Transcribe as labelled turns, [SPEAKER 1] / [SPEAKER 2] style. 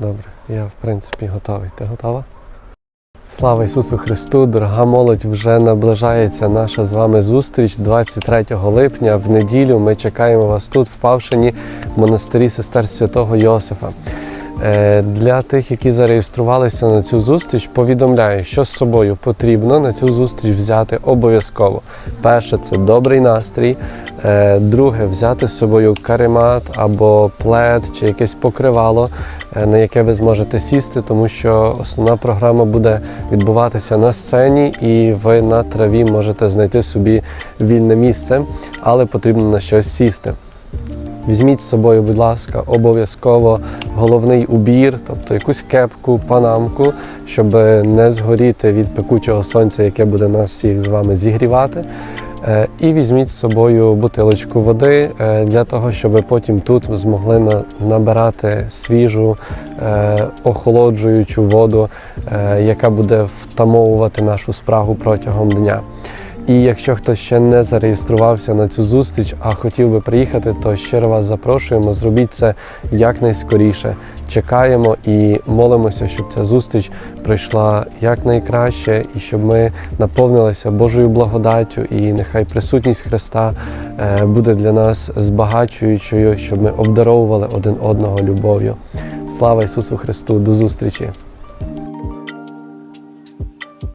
[SPEAKER 1] Добре, я в принципі готовий. Ти готова? Слава Ісусу Христу! Дорога молодь! Вже наближається наша з вами зустріч 23 липня. В неділю ми чекаємо вас тут, в Павшині, в монастирі сестер святого Йосифа. Е, Для тих, які зареєструвалися на цю зустріч, повідомляю, що з собою потрібно на цю зустріч взяти обов'язково. Перше це добрий настрій. Е, Друге взяти з собою каремат або плед чи якесь покривало, е, на яке ви зможете сісти, тому що основна програма буде відбуватися на сцені, і ви на траві можете знайти собі вільне місце, але потрібно на щось сісти. Візьміть з собою, будь ласка, обов'язково головний убір, тобто якусь кепку, панамку, щоб не згоріти від пекучого сонця, яке буде нас всіх з вами зігрівати. Е, І візьміть з собою бутилочку води е, для того, щоб потім тут змогли набирати свіжу, е, охолоджуючу воду, е, яка буде втамовувати нашу спрагу протягом дня. І якщо хтось ще не зареєструвався на цю зустріч, а хотів би приїхати, то щиро вас запрошуємо. Зробіть це якнайскоріше. Чекаємо і молимося, щоб ця зустріч пройшла якнайкраще, і щоб ми наповнилися Божою благодаттю, і нехай присутність Христа е, буде для нас збагачуючою, щоб ми обдаровували один одного любов'ю. Слава Ісусу Христу! До зустрічі!